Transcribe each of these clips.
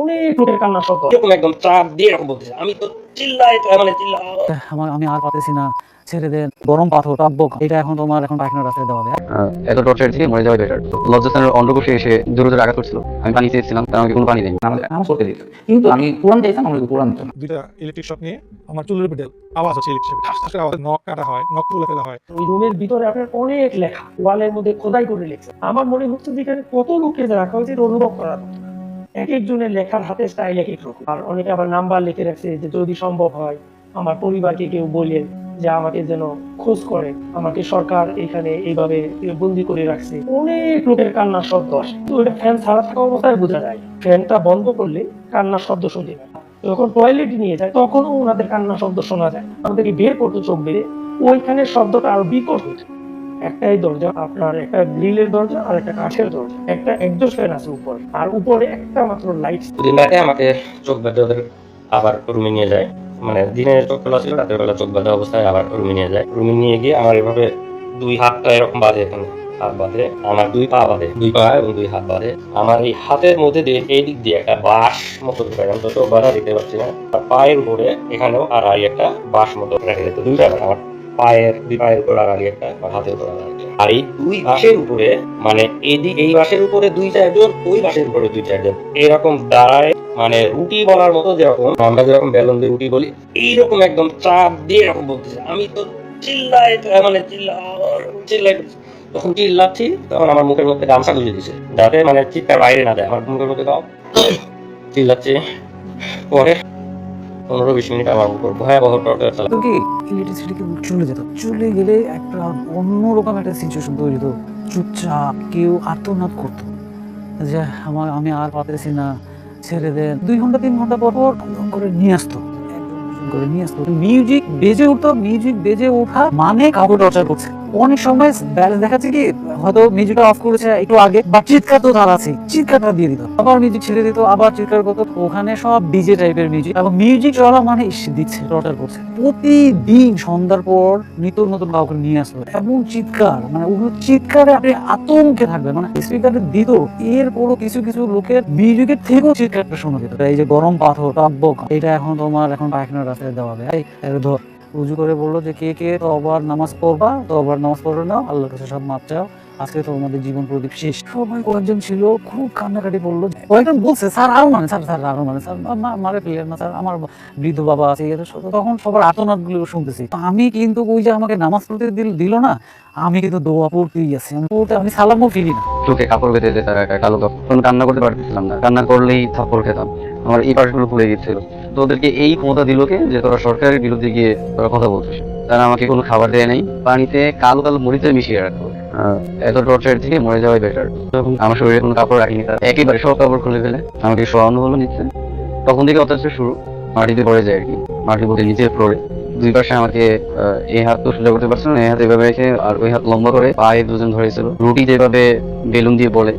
অনেক লোকের কান্না শব্দ এরকম একদম চাপ দিয়ে এরকম বলতেছে। আমি তো চিল্লাই মানে চিল্লা আমার আমি আর পারতেছি না। ছেলেদের গরম পাথর টকবক এটা এখন তোমার এখন পায়খানার রাস্তায় দেওয়া হবে। এত টর্চার থেকে মরে যাওয়াই বেটার লজ্জাস্থানের অন্ডকোষে এসে জোরে জোরে আঘাত করছিল। আমি পানি চেয়েছিলাম তারা আমাকে কোনো পানি দেয়নি। আমাদের নামাজ পড়তে দিত। কিন্তু আমি কোরআন চাইতাম আমাকে কোরআন দিত দুইটা ইলেকট্রিক শক নিয়ে আমার চুলের উপর আওয়াজ হচ্ছে ইলেকট্রিক ঠাস ঠাস আওয়াজ নখ কাটা হয় নখ তুলে ফেলা হয়। ওই রুমের ভিতরে আপনার অনেক লেখা। ওয়ালের মধ্যে খোদাই করে লিখছে। আমার মনে হচ্ছে যে এখানে কত লোককে রাখা হয়েছে এটা অনুভব করার। এক একজনের লেখার হাতে স্টাইল এক এক রকম। আর অনেকে আবার নাম্বার লিখে রাখছে যে, যদি সম্ভব হয়, আমার পরিবারকে কেউ বলেন যে, আমাকে যেন খোঁজ করে, আমাকে সরকার এখানে এইভাবে বন্দি করে রাখছে। অনেক লোকের কান্নার শব্দ আসে। তো এটা ফ্যান ছাড়া থাকা অবস্থায় বোঝা যায়। ফ্যানটা বন্ধ করলে কান্নার শব্দ শুনতে যখন টয়লেট নিয়ে যায়, তখনও ওনাদের কান্নার শব্দ শোনা যায়। আমাদেরকে বের করতো চোখ বেড়ে ওইখানে শব্দটা আরও বিকট হতো। একটাই দরজা, আপনার একটা গ্রিলের দরজা আর একটা কাঠের দরজা। একটা একজস্ট ফ্যান আছে উপরে। আর উপরে একটা মাত্র লাইট দুদিন রাতে আমাকে চোখ বাঁধে ওদের, আবার রুমে নিয়ে যায়। মানে দিনে চোখ খোলা ছিল রাতের বেলা চোখ বাঁধা অবস্থায় আবার রুমে নিয়ে যায়। রুমে নিয়ে গিয়ে আমার এভাবে দুই হাতটা এরকম বাঁধে এখানে। হাত বাঁধে, আমার দুই পা বাঁধে। দুই পা এবং দুই হাত বাঁধে। আমার এই হাতের মধ্যে দিয়ে এই দিক দিয়ে একটা বাঁশ মতো ঢুকায় আমি তো বাঁধা দিতে পারছি না। পায়ের উপরে এখানেও আর একটা বাঁশ মতো রেখে দিত দুইটা আমার। পায়ের দুই পায়ের আগে একটা আর হাতের উপর আর এই দুই বাঁশের উপরে মানে এদিক এই বাঁশের উপরে দুই চারজন, ওই বাঁশের উপরে দুই চারজন, এরকম দাঁড়ায় মানে রুটি বলার মতো যেরকম, আমরা যেরকম বেলুন দিয়ে রুটি বলি, এইরকম একদম চাপ দিয়ে এরকম বলতেছে। আমি তো চিল্লাই মানে চিল্লা চিল্লাই যখন চিল্লাচ্ছি, তখন আমার মুখের মধ্যে গামছা গুঁজে দিছে, যাতে মানে চিৎকার বাইরে না যায় আমার মুখের মধ্যে দাও, চিল্লাচ্ছি। পরে পনেরো বিশ মিনিট আমার উপর ভয়াবহ টর্চার কি চলে যেত? চলে গেলে একটা অন্যরকম একটা সিচুয়েশন তৈরি হতো। চুপচাপ কেউ আত্মনাদ করতো। যে আমার, আমি আর পারতেছি না ছেলেদের দুই ঘণ্টা, তিন ঘণ্টা পর পর করে নিয়ে আসতো। করে নিয়ে আসতো। মিউজিক বেজে উঠতো মিউজিক বেজে ওঠা মানে কাউকে টর্চার করছে। অনেক সময় ব্যালেন্স দেখাচ্ছে কি, হয়তো মিউজিকটা অফ করেছে একটু আগে, বা চিৎকার তো তার আছে চিৎকারটা দিয়ে দিত। আবার মিউজিক ছেড়ে দিত, আবার চিৎকার করতো। ওখানে সব ডিজে টাইপের মিউজিক এবং মিউজিক চলা মানে দিচ্ছে টর্চার করছে। প্রতিদিন সন্ধ্যার পর নিত্য নতুন কাউকে নিয়ে আসলো, এমন চিৎকার মানে ওগুলো চিৎকারে আপনি আতঙ্কে থাকবেন মানে স্পিকারে দিত, এরপরও কিছু কিছু লোকের মিউজিকের থেকেও চিৎকারটা শোনা যেত। এই যে গরম পাথর টকবক এটা এখন তোমার এখন পায়খানার রাস্তায় দেওয়া হবে। ধর উজু করে বলল যে কে কে তো আবার নামাজ পড়বা তো আবার নামাজ পড়ে নাও, আল্লাহর কাছে সব মাপ চাও। আজকে তো আমাদের জীবন প্রদীপ শেষ। সবাই কয়েকজন ছিল, খুব কান্নাকাটি করল কয়েকজন বলছে, স্যার, আরও মানে স্যার স্যার, আরও মানে স্যার মারে ফেলেন না, স্যার, আমার বৃদ্ধ বাবা আছে তখন সবার আতনাদগুলো শুনতেছি আমি কিন্তু ওই যে আমাকে নামাজ পড়তে দিল দিল না, আমি কিন্তু দোয়া পড়তেই আছি। আমি পড়তে আমি সালামও ফিরি না। চোখে কাপড় বেঁধে দিতে কালো কাপড় কান্না করতে পারতেছিলাম না। কান্না করলেই থাপ্পড় খেতাম। আমার এই পাশগুলো পুড়ে গিয়েছিল। তো ওদেরকে এই ক্ষমতা দিল কে যে তোরা সরকারের বিরুদ্ধে গিয়ে তোরা কথা বলছিস? তারা আমাকে কোনো খাবার দেয় নাই। পানিতে কালো কালো মরিচে মিশিয়ে রাখতো আহ, এত টর্চার থেকে মরে যাওয়াই বেটার আমার শরীরে কোনো কাপড় রাখিনি তারা। একেবারে সব কাপড় খুলে ফেলে। আমাকে শোয়ানো হলো নিচ্ছে তখন থেকে অত্যাচার শুরু। মাটিতে পড়ে যায় আর কি। মাটির মধ্যে নিচে ফ্লোরে দুই পাশে আমাকে এই হাত তো সোজা করতে পারছিল না এই হাত এভাবে রেখে আর ওই হাত লম্বা করে পায়ে দুজন ধরেছিল। রুটি যেভাবে বেলুন দিয়ে বলে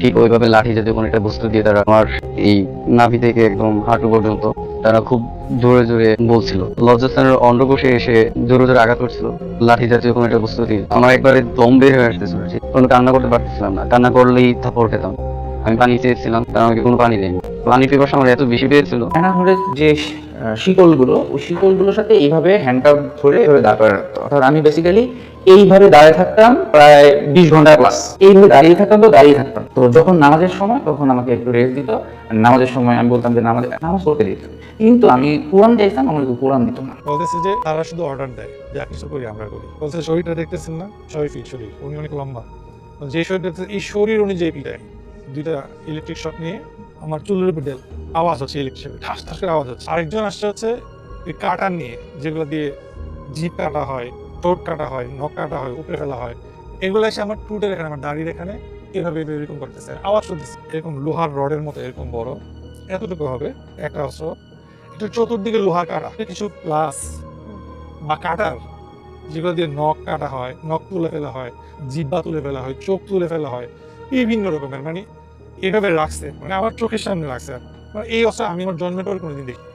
ঠিক ওইভাবে লাঠি জাতীয় কোনো একটা বস্তু দিয়ে তারা আমার এই নাভি থেকে একদম হাঁটু পর্যন্ত তারা খুব জোরে জোরে বলছিল। লজ্জাস্থানের অন্ডকোষে এসে জোরে জোরে আঘাত করছিল। লাঠি জাতীয় কোনো একটা বস্তু দিয়ে। আমার একবারে দম বের হয়ে আসতেছিল। শুনেছি কোনো কান্না করতে পারতেছিলাম না। কান্না করলেই থাপড় খেতাম। আমি পানি চেয়েছিলাম তারা আমাকে কোনো পানি দেয়নি। পানি পিপাসা আমার এত বেশি পেয়েছিল। হ্যান্ডার যে শিকলগুলো ওই শিকলগুলোর সাথে এইভাবে হ্যান্ডটা ধরে এভাবে দাঁড় করে রাখতো অর্থাৎ আমি বেসিক্যালি এইভাবে দাঁড়িয়ে থাকতাম প্রায় বিশ ঘণ্টা ক্লাস এইভাবে দাঁড়িয়ে থাকতাম তো দাঁড়িয়ে থাকতাম। তো যখন নামাজের সময় তখন আমাকে একটু রেস্ট দিত। নামাজের সময় আমি বলতাম যে নামাজ নামাজ পড়তে দিত কিন্তু আমি কোরআন চাইতাম আমাকে কোরআন দিত না। বলতেছে যে তারা শুধু অর্ডার দেয় যা কিছু করি আমরা করি। বলছে শরীরটা দেখতেছেন না? ছয় ফিট শরীর উনি অনেক লম্বা। যে শরীর দেখতেছে এই শরীর অনুযায়ী পিটায়। দুইটা ইলেকট্রিক শক নিয়ে আমার চুলের উপর দেল আওয়াজ হচ্ছে ইলেকট্রিক ঠাস ঠাস করে আওয়াজ হচ্ছে। আরেকজন আসছে হচ্ছে এই কাটার নিয়ে, যেগুলো দিয়ে জিপ কাটা হয়, ঠোঁট কাটা হয়, নখ কাটা হয়, উপরে ফেলা হয়, এগুলো এসে আমার টুটের এখানে, আমার দাড়ির এখানে এভাবে এরকম করতেছে। আওয়াজ শুনতেছে এরকম লোহার রডের মতো, এরকম বড়। এতটুকু হবে, একটা অস্ত্র এটা চতুর্দিকে লোহা কাটা কিছু প্লাস বা কাটার, যেগুলো দিয়ে নখ কাটা হয়, নখ তুলে ফেলা হয়, জিব্বা তুলে ফেলা হয়, চোখ তুলে ফেলা হয়, বিভিন্ন রকমের। মানে এভাবে লাগছে মানে আমার চোখের সামনে লাগছে এই অবস্থা আমি আমার জন্মের পর কোনোদিন দেখি